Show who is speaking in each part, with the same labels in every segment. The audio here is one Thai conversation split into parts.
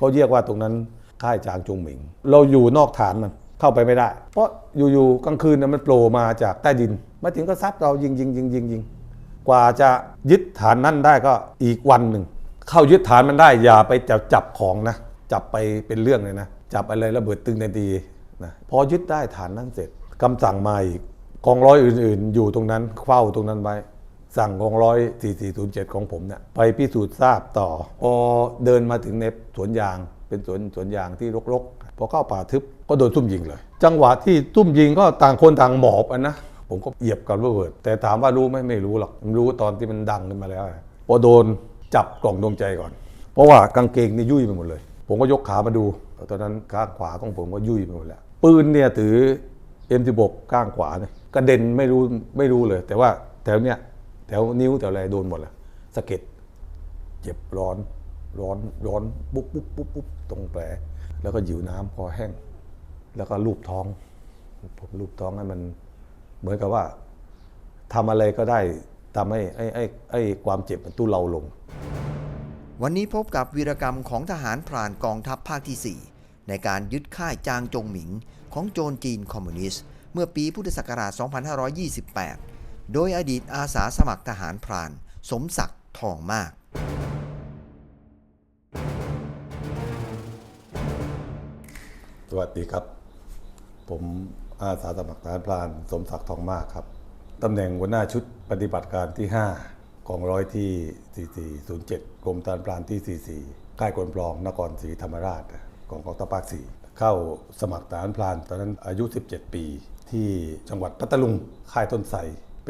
Speaker 1: เขาเรียกว่าตรงนั้นค่ายจางจงหมิง เราอยู่นอกฐานมันเข้าไปไม่ได้ เพราะอยู่ๆกลางคืนมันโผล่มาจากใต้ดิน มาถึงก็ซัดเรายิงยิงยิงยิงยิงกว่าจะยึดฐานนั่นได้ก็อีกวันหนึ่ง เข้ายึดฐานมันได้อย่าไปจับจับของนะ จับไปเป็นเรื่องเลยนะ จับอะไรระเบิดตึงในดีนะพอยึดได้ฐานนั้นเสร็จคำสั่งมาอีกกองร้อยอื่น ๆ อยู่ตรงนั้นเฝ้าตรงนั้นไว้ สั่งกองร้อย4407 ของผมเนี่ยไปพิสูจน์ทราบต่อพอเดินมาถึงในสวนยางเป็นสวนสวนยางที่รกๆพอเข้าป่าทึบก็โดนซุ่มยิงเลย จังหวะที่ซุ่มยิงก็ต่างคนต่างหมอบอันนะผมก็เหยียบกับระเบิด แต่ถามว่ารู้ไหมไม่รู้หรอกรู้ตอนที่มันดังขึ้นมาแล้วพอโดนจับกล่องดวงใจก่อน เพราะว่ากางเกงนี่ยุ่ยไปหมดเลย ผมก็ยกขามาดูตอนนั้นข้างขวาของผมก็ยุ่ยไปหมดแล้วปืนเนี่ยถือ M16 ข้างขวาเนี่ยกระเด็นไม่รู้ไม่รู้เลย แต่ว่าแถวเนี้ย แถวนิ้วแถวอะไรโดนหมดเลยสะเก็ดเจ็บร้อนร้อนร้อนปุ๊บปุ๊บปุ๊บปุ๊บตรงแผลแล้วก็หยิวน้ำพอแห้ง แล้วก็ลูบท้องผมลูบท้องให้มันเหมือนกับว่าทำอะไรก็ได้ทำให้ไอ้ไอ้ไอ้ความเจ็บมันตู้เลาลง
Speaker 2: วันนี้พบกับวีรกรรมของทหารพรานกองทัพภาคที่ 4 ในการยึดค่ายจางจงหมิงของโจรจีนคอมมิวนิสต์ เมื่อปีพุทธศักราช 2528 โดยอดีตอาสาสมัครทหารพราน สมศักดิ์ทองมาก
Speaker 1: สวัสดีครับ ผมอาสาสมัครทหารพราน สมศักดิ์ทองมากครับตำแหน่งหัวหน้าชุดปฏิบัติการที่ 5 กองร้อยที่ 4407 กรมทหารพรานที่ 44 ค่ายกลปลองนครศรีธรรมราชของกองทัพภาค4เข้าสมัครทหารพราน ตอนนั้นอายุ 17 ปี ที่จังหวัดพัทลุงค่ายต้นไทร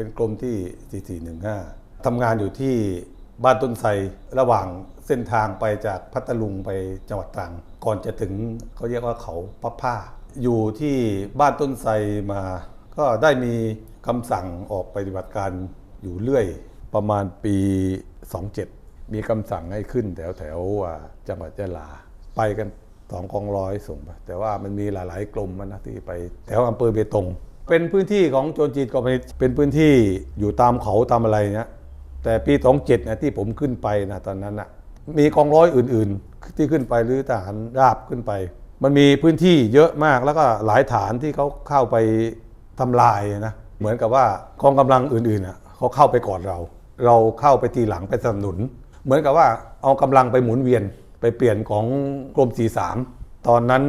Speaker 1: เป็นกรมที่ 4415 ทำงานอยู่ที่บ้านต้นไทรระหว่างเส้นทางไปจากพัทลุงไปจังหวัดตรัง ก่อนจะถึงเขาเรียกว่าเขาพับผ้า อยู่ที่บ้านต้นไทรมา ก็ได้มีคำสั่งออกปฏิบัติการอยู่เรื่อย ประมาณปี 27 มีคำสั่งให้ขึ้นแถวแถวจังหวัดยะลา ไปกันสองกองร้อยส่งไปแต่ว่ามันมีหลาย ๆ กลุ่มนะที่ไปแถวอำเภอเบตง เป็นพื้นที่ของโจรจีนก่อมมินิสต์เป็นพื้นที่อยู่ตามเขาตามอะไรเนี่ยแต่ปี 27เนี่ยที่ผมขึ้นไปนะตอนนั้นนะมีกองร้อยอื่น ๆ ที่ขึ้นไปหรือทหารราบขึ้นไป มันมีพื้นที่เยอะมากแล้วก็หลายฐานที่เขาเข้าไปทำลายนะเหมือนกับว่ากองกำลังอื่นๆนะเขาเข้าไปก่อนเรา เราเข้าไปทีหลังไปสนับสนุน เหมือนกับว่าเอากำลังไปหมุนเวียนไปเปลี่ยนของกรม43 ตอนนั้น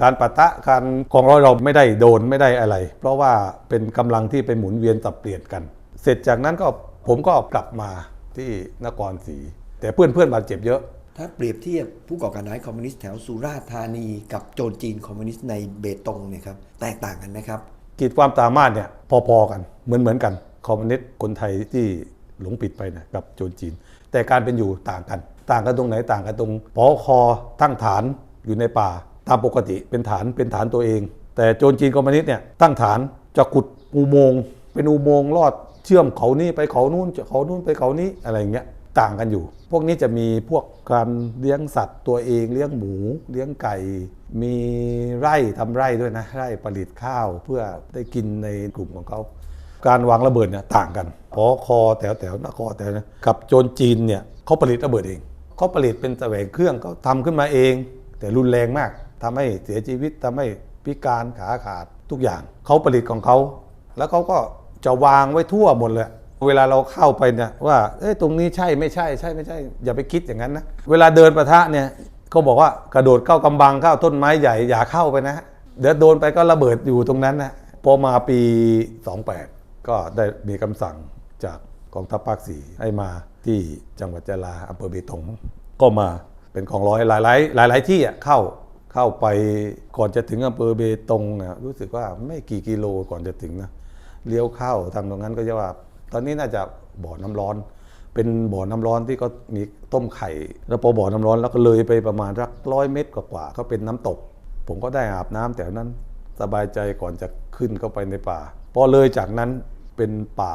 Speaker 1: การปะทะการกองร้อยเราไม่ได้โดนไม่ได้อะไร เพราะว่าเป็นกำลังที่ไปหมุนเวียนสับเปลี่ยนกัน เสร็จจากนั้นก็ผมก็กลับมาที่นครศรีแต่เพื่อนเพื่อนๆบาดเจ็บเยอะ
Speaker 3: ถ้าเปรียบเทียบผู้ก่อการร้ายคอมมิวนิสต์แถวสุราษฎร์ธานีกับโจรจีนคอมมิวนิสต์ในเบตงเนี่ยครับแตกต่างกันไหมครับ
Speaker 1: ขีดความสามารถเนี่ยพอๆกันเหมือนเหมือนๆกันคอมมิวนิสต์คนไทยที่หลงผิดไปนะกับโจรจีน แต่การเป็นอยู่ต่างกัน ต่างกันตรงไหนต่างกันตรงพอคอตั้งฐาน อยู่ในป่าตามปกติเป็นฐานเป็นฐานตัวเอง แต่โจรจีนคอมมิวนิสต์เนี่ยตั้งฐานจะขุดอุโมงค์เป็นอุโมงค์ลอดเชื่อมเขานี้ไปเขานู้นเขานู้นไปเขานี้อะไรอย่างเงี้ยต่างกันอยู่ พวกนี้จะมีพวกการเลี้ยงสัตว์ตัวเองเลี้ยงหมูเลี้ยงไก่ มีไร่ทำไร่ด้วยนะไร่ผลิตข้าวเพื่อได้กินในกลุ่มของเขา การวางระเบิดเนี่ยต่างกันพอคอแถวแถวนครแถวนะกับโจรจีนเนี่ยเขาผลิตระเบิดเองเขาผลิตเป็นแสวงเครื่องเขาทำขึ้นมาเอง แต่รุนแรงมากทำให้เสียชีวิตทำให้พิการขาขาดทุกอย่าง เขาผลิตของเขา แล้วเขาก็จะวางไว้ทั่วหมดเลย เวลาเราเข้าไปเนี่ยว่าเอ้ยตรงนี้ใช่ไม่ใช่ใช่ไม่ใช่ อย่าไปคิดอย่างนั้นนะเวลาเดินประทะเนี่ยเขาบอกว่ากระโดดเข้ากำบังเข้าต้นไม้ใหญ่อย่าเข้าไปนะเดี๋ยวโดนไปก็ระเบิดอยู่ตรงนั้นนะพอมาปี 28 ก็ได้มีคำสั่งจากกองทัพภาคสี่ให้มาที่จังหวัดยะลาอำเภอเบตงก็มา เป็นกองร้อยหลายหลายหลายหลาย ๆ ที่อะเข้าเข้าไปก่อนจะถึงอำเภอเบตงอะรู้สึกว่าไม่กี่กิโลก่อนจะถึงนะเลี้ยวเข้าทางตรงนั้นก็จะว่า ตอนนี้น่าจะบ่อน้ำร้อน เป็นบ่อน้ำร้อนที่ก็มีต้มไข่ แล้วพอบ่อน้ำร้อนแล้วก็เลยไปประมาณรักร้อยเมตรกว่าๆก็เป็นน้ำตก ผมก็ได้อาบน้ำแต่นั้นสบายใจก่อนจะขึ้นเข้าไปในป่าพอเลยจากนั้นเป็นป่า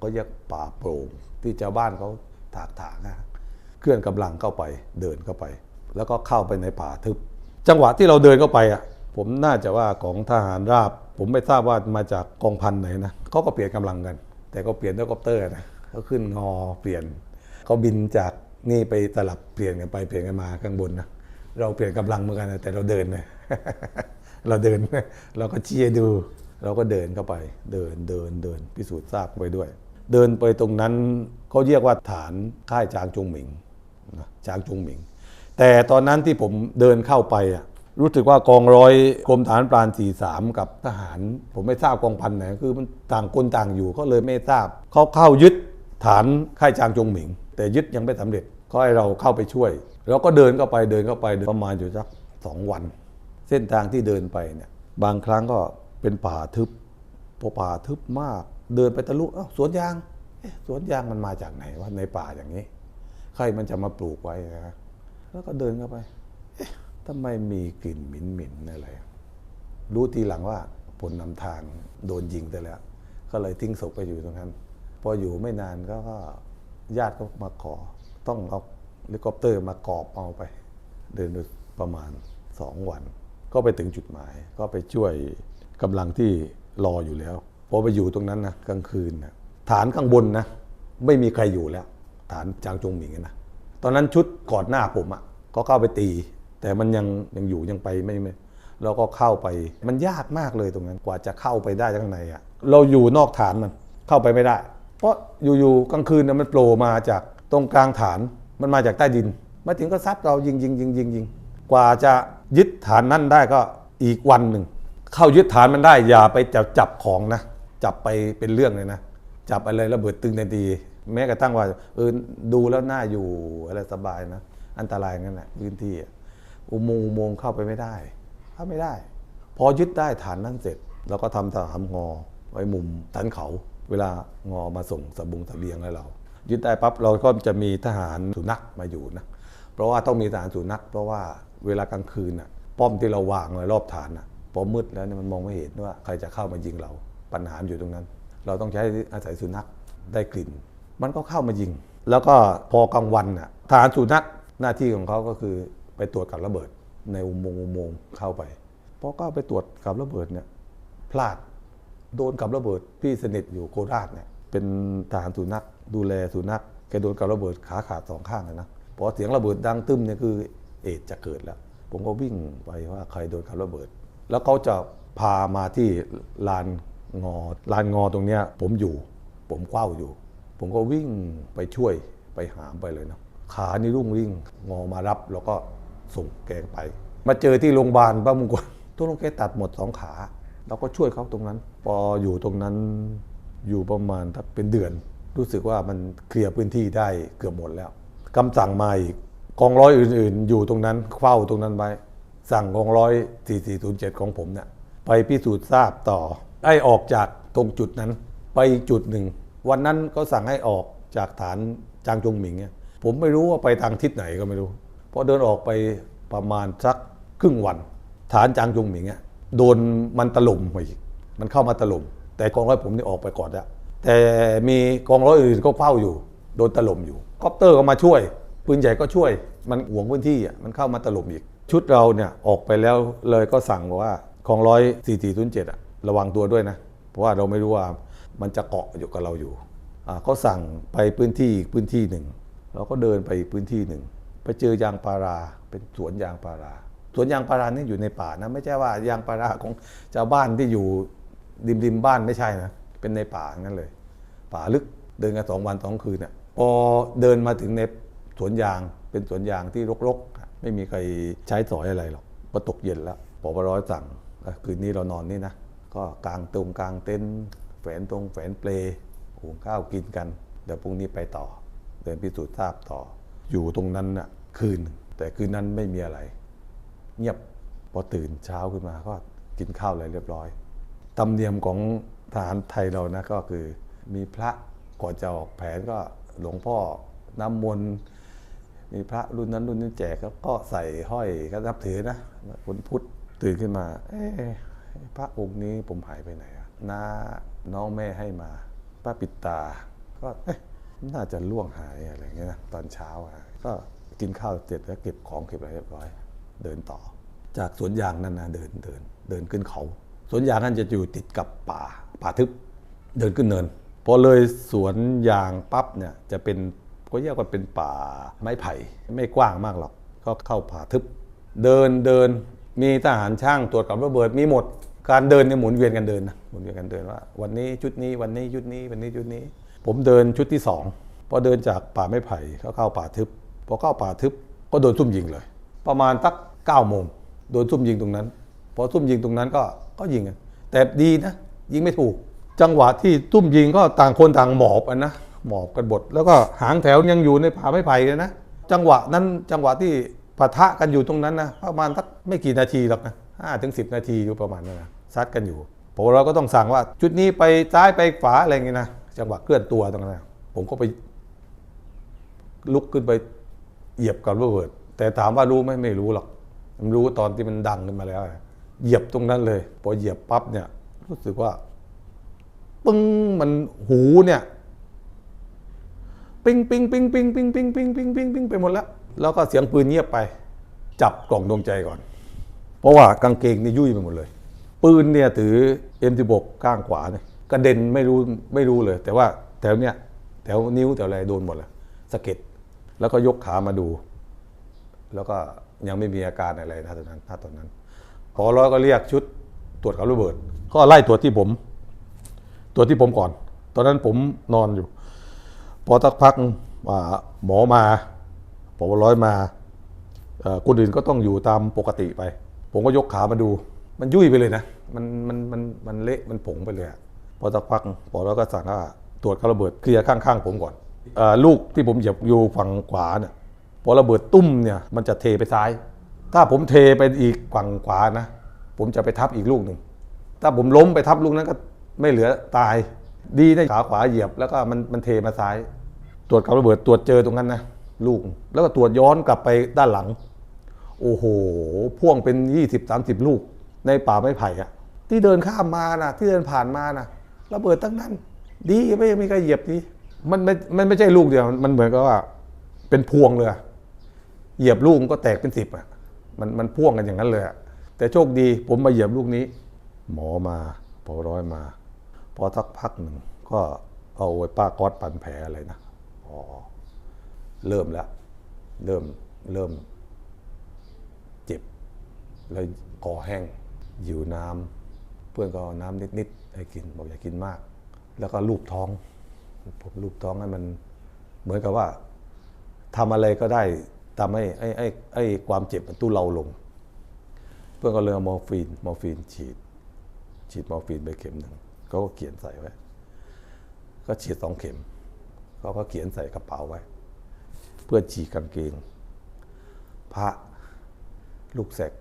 Speaker 1: ก็เรียกป่าโปร่งที่ชาวบ้านเขาถากถางนะ เคลื่อนกำลังเข้าไปเดินเข้าไป แล้วก็เข้าไปในป่าทึบ จังหวะที่เราเดินเข้าไปอะผมน่าจะว่าของทหารราบ ผมไม่ทราบว่ามาจากกองพันไหนนะเขาก็เปลี่ยนกำลังกัน แต่ก็เปลี่ยนเฮลิคอปเตอร์นะเขาขึ้นงอเปลี่ยนเขาบินจากนี่ไปสลับเปลี่ยนกันไปเปลี่ยนกันมาข้างบนนะเราเปลี่ยนกำลังเหมือนกันนะแต่เราเดินนะเราเดินเราก็เชียร์ดู เราก็เดินเข้าไป เดินเดินเดินพิสูจน์ทราบไปด้วย เดินไปตรงนั้นเขาเรียกว่าฐานค่ายจางจงหมิง จางจงหมิง แต่ตอนนั้นที่ผมเดินเข้าไปอะรู้สึกว่ากองร้อยกรมฐานพราน43กับทหาร ผมไม่ทราบกองพันไหนคือมันต่างคนต่างอยู่ก็เลยไม่ทราบเขาเข้ายึดฐานค่ายจางจงหมิง แต่ยึดยังไม่สำเร็จก็ให้เราเข้าไปช่วย แล้วก็เดินเข้าไปเดินเข้าไปประมาณอยู่สักสองวัน เส้นทางที่เดินไปเนี่ยบางครั้งก็เป็นป่าทึบพอป่าทึบมาก เดินไปทะลุเอ้าสวนยางเอ๊ะสวนยางมันมาจากไหนวะในป่าอย่างนี้ ใครมันจะมาปลูกไว้นะแล้วก็เดินเข้าไป เอ๊ะทำไมมีกลิ่นหมิ่นๆอะไร รู้ทีหลังว่าผลนำทางโดนยิงไปแล้ว ก็เลยทิ้งศพไปอยู่ตรงนั้น พออยู่ไม่นานก็ญาติก็มาขอ ต้องเอาเฮลิคอปเตอร์มากอบเอาไป เดินปประมาณสองวัน ก็ไปถึงจุดหมาย ก็ไปช่วยกำลังที่รออยู่แล้ว พอไปอยู่ตรงนั้นนะกลางคืนนะฐานข้างบนนะไม่มีใครอยู่แล้ว ฐานจางจงหมิงนะตอนนั้นชุดกอนหน้าผมอะ่ะก็เข้าไปตี แต่มันยังยังอยู่ยังไปไม่ไม่เราก็เข้าไปมันยากมากเลยตรงนั้นกว่าจะเข้าไปได้ข้างในอะ่ะเราอยู่นอกฐานมันเข้าไปไม่ได้ เพราะอยู่ๆกลางคืนน่ะมันโผล่มาจากตรงกลางฐานมันมาจากใต้ดิน มาถึงก็ซัดเรายิงยิงยิงยิงยิงกว่าจะยึดฐานนั่นได้ก็อีกวันหนึ่งเข้ายึดฐานมันได้อย่าไปจับจับของนะ จับไปเป็นเรื่องเลยนะ จับอะไรระเบิดตึงในที แม้กระทั่งว่าเออดูแล้วน่าอยู่อะไรสบายนะ อันตรายงั้นแหละพื้นที่อะอุโมงค์อุโมงค์เข้าไปไม่ได้เข้าไม่ได้ พอยึดได้ฐานนั้นเสร็จเราก็ทำสนามงอไว้มุมสันเขา เวลางอมาส่งสบุงสเบียงให้เรา ยึดได้ปั๊บเราก็จะมีทหารสุนัขมาอยู่นะเพราะว่าต้องมีทหารสุนัขเพราะว่าเวลากลางคืนน่ะป้อมที่เราวางไว้รอบฐานน่ะพอมืดแล้วเนี่ยมันมองไม่เห็นว่าใครจะเข้ามายิงเรา ปัญหาอยู่ตรงนั้น เราต้องใช้อาศัยสุนัขได้กลิ่น มันก็เข้ามายิง แล้วก็พอกลางวันน่ะทหารสุนัขหน้าที่ของเขาก็คือไปตรวจกับระเบิดในอุโมงค์อุโมงค์เข้าไปพอก็ไปตรวจกับระเบิดเนี่ยพลาดโดนกับระเบิดพี่สนิทอยู่โคราชเนี่ยเป็นทหารสุนัขดูแลสุนัขแกโดนกับระเบิดขาขาดสองข้างเลยนะพอเสียงระเบิดดังตึ้มเนี่ยคือเอดจะเกิดแล้ว ผมก็วิ่งไปว่าใครโดนกับระเบิด แล้วเขาจะพามาที่ลานงอลานงอตรงเนี้ยผมอยู่ ผมเฝ้าอยู่ ผมก็วิ่งไปช่วยไปหามไปเลยนะขานี่รุ่งริ่งงอมารับแล้วก็ส่งแกงไป มาเจอที่โรงพยาบาลบ้านมงคลทุกโรงแกตัดหมดสองขาเราก็ช่วยเขาตรงนั้น พออยู่ตรงนั้นอยู่ประมาณถ้าเป็นเดือน รู้สึกว่ามันเคลียร์พื้นที่ได้เกือบหมดแล้วคำสั่งมาอีกกองร้อยอื่น ๆ อยู่ตรงนั้นเฝ้าตรงนั้นไว้สั่งกองร้อย4407 ของผมเนี่ยไปพิสูจน์ทราบต่อให้ออกจากตรงจุดนั้น ไปอีกจุดหนึ่ง วันนั้นก็สั่งให้ออกจากฐานจางจงหมิงเนี่ยผมไม่รู้ว่าไปทางทิศไหนก็ไม่รู้พอเดินออกไปประมาณสักครึ่งวัน ฐานจางจงหมิงเนี่ยโดนมันตลุมไปอีกมันเข้ามาตลุมแต่กองร้อยผมนี่ออกไปก่อนแล้วแต่มีกองร้อยอื่นก็เฝ้าอยู่ โดนตลุมอยู่คอปเตอร์ก็มาช่วยปืนใหญ่ก็ช่วย มันหวงพื้นที่อะมันเข้ามาตลุมอีก ชุดเราเนี่ยออกไปแล้วเลยก็สั่งบอกว่ากองร้อยสี่สี่ศูนย์เจ็ดอะระวังตัวด้วยนะ เพราะว่าเราไม่รู้ว่า มันจะเกาะอยู่กับเราอยู่อ่าสั่งไปพื้นที่อีกพื้นที่หนึ่ง เราก็เดินไปอีกพื้นที่หนึ่ง ไปเจอยางพาราเป็นสวนยางพาราสวนยางพารานี่อยู่ในป่านะไม่ใช่ว่ายางพาราของชาวบ้านที่อยู่ริมริมบ้านไม่ใช่นะเป็นในป่างั้นเลย ป่าลึกเดินกันสองวันสองคืนเนี่ยพอเดินมาถึงในสวนยางเป็นสวนยางที่รกๆ ไม่มีใครใช้สอยอะไรหรอกพอตกเย็นแล้วปปร้อยสั่งคืนนี้เรานอนนี่นะก็กางตรงกางเต็นท์ แฝนตรงแฝนเปลหุงข้าวกินกันเดี๋ยวพรุ่งนี้ไปต่อ เดินพิสูจน์ทราบต่อ อยู่ตรงนั้นน่ะคืน แต่คืนนั้นไม่มีอะไร เงียบพอตื่นเช้าขึ้นมาก็กินข้าวอะไรเรียบร้อยธรรมเนียมของทหารไทยเรานะก็คือมีพระก่อนจะออกแผนก็หลวงพ่อน้ำมนต์มีพระรุ่นนั้นรุ่นนี้แจกแล้วก็ใส่ห้อยก็นับถือนะคนพุทธตื่นขึ้นมา เอ๊ะพระองค์นี้ผมหายไปไหนอะ น้าน้องแม่ให้มาพระปิดตา ก็เอ๊ะน่าจะล่วงหายอะไรอย่างเงี้ยนะตอนเช้าอะก็กินข้าวเสร็จแล้วเก็บของเก็บอะไรเรียบร้อย เดินต่อ จากสวนยางนั่นนะเดินเดินเดินขึ้นเขาสวนยางนั่นจะอยู่ติดกับป่าป่าทึบเดินขึ้นเนินพอเลยสวนยางปั๊บเนี่ยจะเป็นก็เรียกว่าเป็นป่าไม้ไผ่ไม่กว้างมากหรอกก็เข้าป่าทึบ เดินเดินมีทหารช่างตรวจกับระเบิดมีหมด การเดินเนี่ยหมุนเวียนกันเดินนะหมุนเวียนกันเดินว่า วันนี้ชุดนี้วันนี้ชุดนี้วันนี้ชุดนี้ ผมเดินชุดที่สองพอเดินจากป่าไม้ไผ่เข้าเข้าป่าทึบพอเข้าป่าทึบก็โดนซุ่มยิงเลย ประมาณสักเก้าโมงโดนซุ่มยิงตรงนั้นพอซุ่มยิงตรงนั้นก็ก็ยิงกันแต่ดีนะยิงไม่ถูก จังหวะที่ซุ่มยิงก็ต่างคนต่างหมอบอันนะหมอบกันบดแล้วก็หางแถวยังอยู่ในป่าไม้ไผ่เลยนะจังหวะนั้นจังหวะที่ปะทะกันอยู่ตรงนั้นนะประมาณสักไม่กี่นาทีหรอกนะ ห้าถึงสินาทีอยู่ประมาณนั้นนะซัดกันอยู่ผมเราก็ต้องสั่งว่า จุดนี้ไปซ้ายไปขวาอะไรอย่างเงี้ยนะจังหวะเคลื่อนตัวตรงนั้นผมก็ไป ลุกขึ้นไปเหยียบกับระเบิด แต่ถามว่ารู้ไหมไม่รู้หรอกมันรู้ตอนที่มันดังขึ้นมาแล้ว เหยียบตรงนั้นเลย พอเหยียบปั๊บเนี่ย รู้สึกว่า ปึ้งมันหูเนี่ย ปิ้งปิ้งปิ้งปิ้งปิ้งปิ้งปิ้งปิ้งปิ้งปิ้งไปหมดแล้ว แล้วก็เสียงปืนเงียบไป จับกล่องดวงใจก่อน เพราะว่ากางเกงนี่ยุ่ยไปหมดเลย ปืนเนี่ยถือ M16 ข้างขวาเนี่ยกระเด็นไม่รู้ไม่รู้เลย แต่ว่าแถวเนี้ยแถวนิ้วแถวอะไรโดนหมดเลยสะเก็ดแล้วก็ยกขามาดู แล้วก็ยังไม่มีอาการอะไรนะตอนนั้นถ้าตอนนั้นพอร้อยก็เรียกชุดตรวจกับระเบิด ก็ไล่ตรวจที่ผม ตรวจที่ผมก่อน ตอนนั้นผมนอนอยู่ พอสักพักหมอมาปวร้อยมาคนอื่นก็ต้องอยู่ตามปกติไป ผมก็ยกขามาดู มันยุ่ยไปเลยนะ มันมันมันมันเละมันผงไปเลยพอสักพักปอร้อยก็สั่งว่าตรวจกับระเบิดเคลียร์ข้างๆ ผมก่อนอลูกที่ผมเหยียบอยู่ฝั่งขวาเนี่ยพอระเบิดตุ้มเนี่ยมันจะเทไปซ้าย ถ้าผมเทไปอีกฝั่งขวานะ ผมจะไปทับอีกลูกหนึ่งถ้าผมล้มไปทับลูกนั้นก็ไม่เหลือตาย ดีนะขาขวาเหยียบแล้วก็มันมันเทมาซ้าย ตรวจกับระเบิดตรวจเจอตรงนั้นนะลูก แล้วก็ตรวจย้อนกลับไปด้านหลัง โอ้โห พ่วงเป็น 20-30 ลูกในป่าไม้ไผ่อะที่เดินข้ามมานะที่เดินผ่านมานะระเบิดตั้งนั้น ดีไม่มีใครเหยียบดีมันไม่มันไม่ใช่ลูกเดียว มันเหมือนกับว่า เป็นพวงเลย เหยียบลูกมันก็แตกเป็นสิบอะมันมันพ่วงกันอย่างนั้นเลยแต่โชคดีผมมาเหยียบลูกนี้ หมอมาพอร้อยมา พอสักพักหนึ่งก็เอาไว้ป้าก๊อตปันแผลอะไรนะอ๋อเริ่มแล้ว เริ่มเริ่ม แล้วคอแห้งหิวน้ำเพื่อนก็เอาน้ำนิดๆให้กินบอกอย่ากินมาก แล้วก็ลูบท้องผมลูบท้องให้มันเหมือนกับว่าทำอะไรก็ได้ทำให้ไอ้ไอ้ไอ้ความเจ็บมันตู้เราลง เพื่อนก็เลยเอามอร์ฟีนมอร์ฟีนฉีด ฉีดมอร์ฟีนไปเข็มหนึ่งเขาก็เขียนใส่ไว้ ก็ฉีดสองเข็มเขาก็เขียนใส่กระเป๋าไว้ เพื่อฉีกกางเกงพระลูกแสก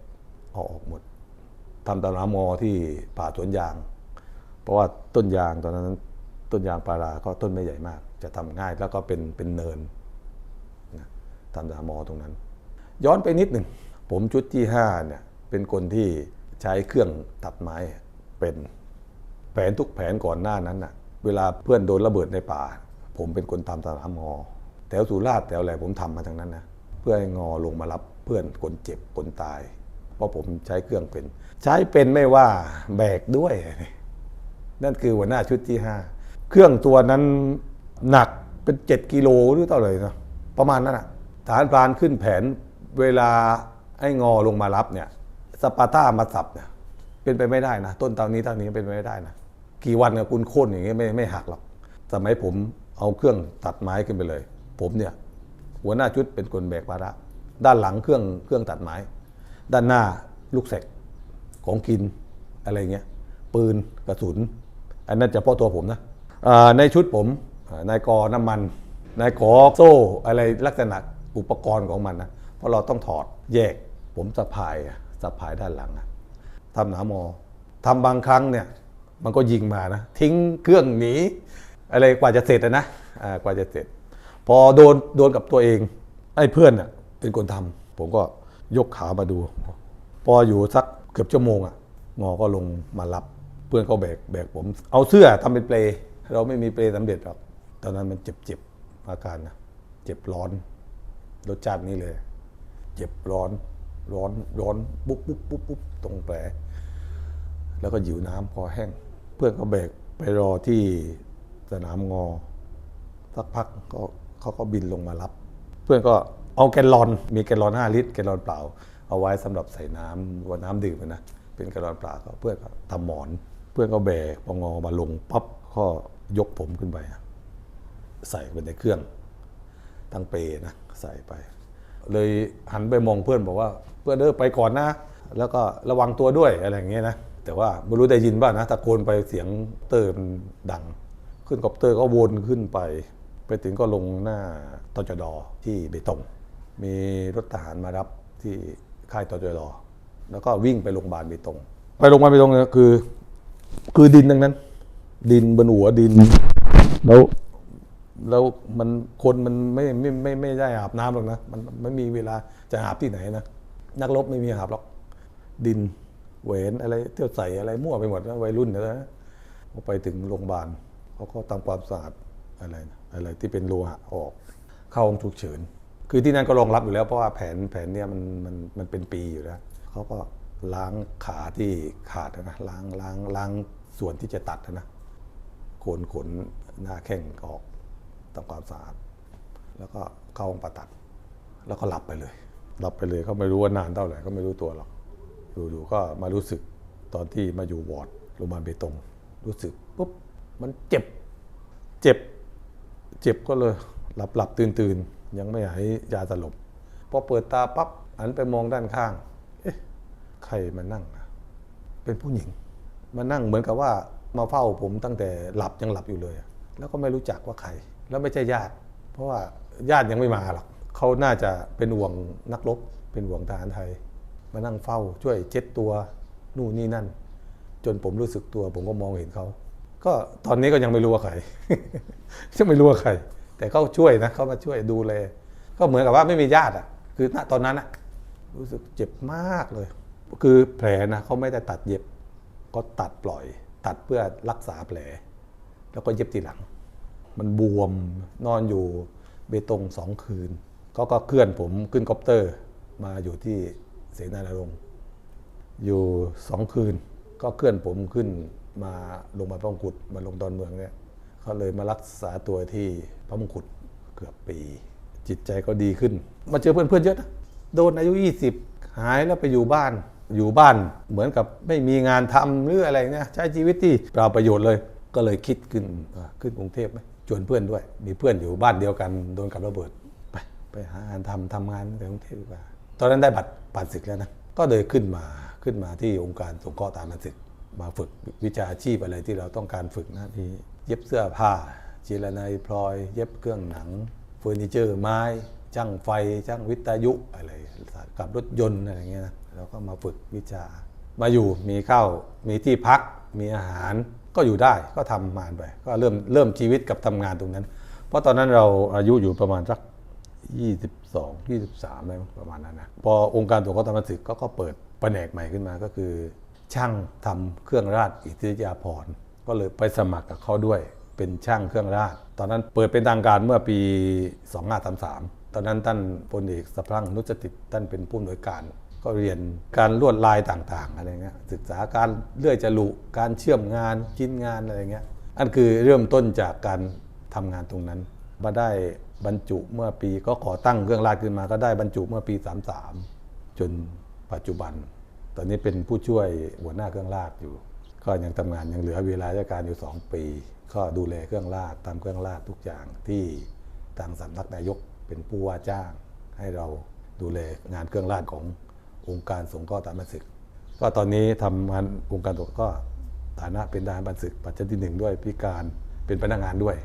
Speaker 1: เอาออกหมดทำตามน้ำมอที่ป่าสวนยาง เพราะว่าต้นยางตอนนั้นต้นยางปาราก็ต้นไม่ใหญ่มาก จะทำง่ายแล้วก็เป็นเป็นเนินนะทำตามมอตรงนั้น ย้อนไปนิดหนึ่ง ผมชุดที่ห้าเนี่ยเป็นคนที่ใช้เครื่องตัดไม้เป็นแผนทุกแผนก่อนหน้านั้นน่ะเวลาเพื่อนโดนระเบิดในป่า ผมเป็นคนทำตามมอแถวสุราษฎร์แถวอะไรผมทำมาทั้งนั้นนะเพื่อให้งอลงมารับเพื่อนคนเจ็บคนตาย ราะผมใช้เครื่องเป็น ใช้เป็นไม่ว่าแบกด้วย นั่นคือหัวหน้าชุดที่ห้าเครื่องตัวนั้นหนักเป็นเจ็ดกิโลหรือเท่าไหร่นะประมาณนั้นอะฐานพรานขึ้นแผนเวลาไอ้งอลงมารับเนี่ยสปาร์ต้ามาสับเนี่ยเป็นไปไม่ได้นะ ต้นเตานี้เท่านี้เป็นไปไม่ได้นะกี่วันกับคุณโค่นอย่างเงี้ยไม่ไม่หักหรอกสมัยผมเอาเครื่องตัดไม้ขึ้นไปเลย ผมเนี่ยหัวหน้าชุดเป็นคนแบกภาระด้านหลังเครื่องเครื่องตัดไม้ ด้านหน้าลูกแสกของกินอะไรเงี้ยปืนกระสุน อันนั้นจะเฉพาะตัวผมนะในชุดผมนายกอน้ำมันนายกอโซ่อะไรลักษณะอุปกรณ์ของมันนะเพราะเราต้องถอดแยกผมสะพายอะสะพายด้านหลังทำหนามอทำบางครั้งเนี่ยมันก็ยิงมานะทิ้งเครื่องหนีอะไรกว่าจะเสร็จนะกว่าจะเสร็จ พอโดนโดนกับตัวเองไอ้เพื่อนน่ะเป็นคนทำผมก็ ยกขามาดู พออยู่สักเกือบชั่วโมงอะหมอก็ลงมารับ เพื่อนเขาแบกแบกผม เอาเสื้อทำเป็นเปลเราไม่มีเปลสำเร็จหรอกตอนนั้นมันเจ็บเจ็บอาการนะเจ็บร้อนรสชาตินี้เลย เจ็บร้อนร้อนร้อนปุ๊บปุ๊บปุ๊บปุ๊บตรงแผลแล้วก็หิวน้ำคอแห้ง เพื่อนก็แบกไปรอที่สนามงอสักพักก็เขาก็บินลงมารับ เพื่อนก็ เอาแกลลอน มีแกลลอน5ลิตรแกลลอนเปล่า เอาไว้สำหรับใส่น้ำว่าน้ำดื่มนะเป็นแกระดอนเปล่าก็เพื่อนก็ทำหมอน เพื่อนก็แบกพองอมาลงปั๊บก็ยกผมขึ้นไป ใส่ไปในเครื่องตั้งเปนะใส่ไป เลยหันไปมองเพื่อนบอกว่าเพื่อนเด้อไปก่อนนะ แล้วก็ระวังตัวด้วยอะไรอย่างเงี้ยนะแต่ว่าไม่รู้ได้ยินบ้างนะตะโกนไปเสียงเตอร์มันดัง ขึ้นคอปเตอร์ก็วนขึ้นไป ไปถึงก็ลงหน้าตจดที่เบตง มีรถทหารมารับที่ค่ายตจดแล้วก็วิ่งไปโรงพยาบาลเบตงไปโรงพยาบาลเบตงเนี่ยคือ คือดินทั้งนั้น ดินบนหัวดิน แล้วแล้วมันคนมันไม่ไม่ไม่ไม่ได้อาบน้ำหรอกนะมันไม่มีเวลาจะอาบที่ไหนนะนักรบไม่มีอาบหรอก ดินเหวนอะไรเที่ยวใส่อะไรมั่วไปหมดนะวัยรุ่นนะพอไปถึงโรงพยาบาลเขาก็ทำความสะอาดอะไรอะไรที่เป็นโลหะออก เข้าห้องฉุกเฉิน คือที่นั่นก็รองรับอยู่แล้วเพราะว่าแผนแผนเนี้ยมันมันมันเป็นปีอยู่แล้วเขาก็ล้างขาที่ขาดนะล้างล้างล้างส่วนที่จะตัดนะโขนขนหน้าแข้งออกทำความสะอาดแล้วก็เข้าห้องผ่าตัด แล้วก็หลับไปเลย หลับไปเลยเขาไม่รู้ว่านานเท่าไหร่ก็ไม่รู้ตัวหรอกอยู่ๆก็มารู้สึกตอนที่มาอยู่วอร์ดโรงพยาบาลเบตงรู้สึกปุ๊บมันเจ็บ เจ็บ เจ็บก็เลยหลับหลับตื่นตื่น ยังไม่หายยาสลบพอเปิดตาปั๊บหันไปมองด้านข้าง เอ๊ะ ใครมานั่งอะเป็นผู้หญิง มานั่งเหมือนกับว่ามาเฝ้าผมตั้งแต่หลับยังหลับอยู่เลย แล้วก็ไม่รู้จักว่าใคร แล้วไม่ใช่ญาติ เพราะว่าญาติยังไม่มาหรอกเขาน่าจะเป็นห่วงนักรบเป็นห่วงทหารไทย มานั่งเฝ้าช่วยเช็ดตัวนู่นนี่นั่น จนผมรู้สึกตัว ผมก็มองเห็นเขาก็ตอนนี้ก็ยังไม่รู้ว่าใครยังไม่รู้ว่าใคร แต่เขาช่วยนะเขามาช่วยดูแลก็เหมือนกับว่าไม่มีญาติอะ คือณตอนนั้นอะรู้สึกเจ็บมากเลย คือแผลนะเขาไม่ได้ตัดเย็บ ก็ตัดปล่อย ตัดเพื่อรักษาแผล แล้วก็เย็บทีหลัง มันบวมนอนอยู่เบตงสองคืนเขาก็เคลื่อนผมขึ้นคอปเตอร์ มาอยู่ที่เสนานรงค์อยู่สองคืน ก็เคลื่อนผมขึ้นมาลงมาลพระมงกุฎมาลงดอนเมืองเนี่ย เขาเลยมารักษาตัวที่พระมงกุฎเกือบปี จิตใจก็ดีขึ้น มาเจอเพื่อนๆเยอะนะโดนอายุ 20 หายแล้วไปอยู่บ้าน อยู่บ้านเหมือนกับไม่มีงานทำหรืออะไรเนี่ยใช้ชีวิตที่เปล่าประโยชน์เลย ก็เลยคิดขึ้นขึ้นกรุงเทพไหมชวนเพื่อนด้วย มีเพื่อนอยู่บ้านเดียวกันโดนกับระเบิดไปไปหางานทำทำงานในกรุงเทพดีกว่าตอนนั้นได้บัตรผ่านศึกแล้วนะก็เลยขึ้นมาขึ้นมาที่องค์การสงเคราะห์ตามมาศึก มาฝึกวิชาชีพอะไรที่เราต้องการฝึกนะที่ เย็บเสื้อผ้าจีรนัยพลอย เย็บเครื่องหนังเฟอร์นิเจอร์ไม้ช่างไฟช่างวิทยุอะไรกับรถยนต์อะไรเงี้ยนะเราก็มาฝึกวิชา มาอยู่มีข้าวมีที่พักมีอาหารก็อยู่ได้ก็ทำงานไปก็เริ่มเริ่มชีวิตกับทำงานตรงนั้น เพราะตอนนั้นเราอายุอยู่ประมาณสัก22 23อะไรประมาณนั้นนะพอองค์การตัวเขาทำมาศึกก็ก็เปิดแผนกใหม่ขึ้นมาก็คือ ช่างทำเครื่องราชอิทธิยาภรณ์ ก็เลยไปสมัครกับเขาด้วยเป็นช่างเครื่องราช ตอนนั้นเปิดเป็นทางการเมื่อปี 2533 ตอนนั้นท่านพลเอกสะพรั่งนุจติตท่านเป็นผู้อำนวยการก็เรียนการลวดลายต่างๆอะไรเงี้ยศึกษาการเลื่อยจรุการเชื่อมงานชิ้นงานอะไรเงี้ยอันคือเริ่มต้นจากการทำงานตรงนั้นมาได้บรรจุเมื่อปีก็ขอตั้งเครื่องราชขึ้นมาก็ได้บรรจุเมื่อปี 33 จนปัจจุบัน ตอนนี้เป็นผู้ช่วยหัวหน้าเครื่องราชอยู่ ก็ยังทำงานยังเหลือเวลาราชการอยู่ 2 ปี ก็ดูแลเครื่องราชตามเครื่องราชทุกอย่างที่ทางสำนักนายกเป็นผู้ว่าจ้าง ให้เราดูแลงานเครื่องราชขององค์การสงเคราะห์ตามบันศึก ก็ตอนนี้ทำงานองค์การตกก็ฐานะเป็นทหารบันศึกปัจจุบันที่หนึ่งด้วยพิการเป็นพนักงานด้วย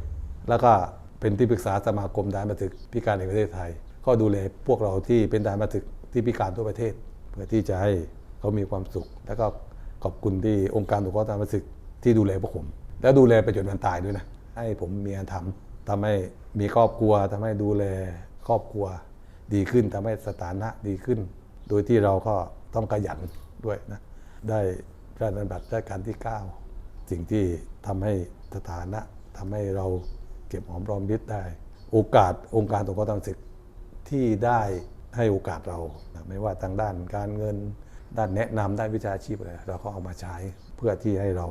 Speaker 1: แล้วก็เป็นที่ปรึกษาสมาคมทหารบันศึกพิการในประเทศไทย ก็ดูแลพวกเราที่เป็นทหารบันศึกที่พิการทั่วประเทศ เพื่อที่จะให้เขามีความสุข แล้วก็ ขอบคุณที่องค์การสงเคราะห์ทหารบันศึกที่ดูแลพวกผม แล้วดูแลไปจนวันตายด้วยนะ ให้ผมมีงานทำทำให้มีครอบครัวทำให้ดูแลครอบครัวดีขึ้นทำให้สถานะดีขึ้น โดยที่เราก็ต้องขยันด้วยนะ ได้พระราชบัตรราชการที่ 9 สิ่งที่ทำให้สถานะทำให้เราเก็บหอมรอมริบได้ โอกาสองค์การสงเคราะห์ทางศึกที่ได้ให้โอกาสเรา ไม่ว่าทางด้านการเงิน ด้านแนะนำด้านวิชาชีพอะไรเราก็เอามาใช้เพื่อที่ให้เรา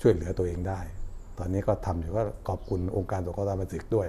Speaker 1: ช่วยเหลือตัวเองได้ ตอนนี้ก็ทำอยู่ก็ขอบคุณองค์การสงเคราะห์ทางศึกด้วย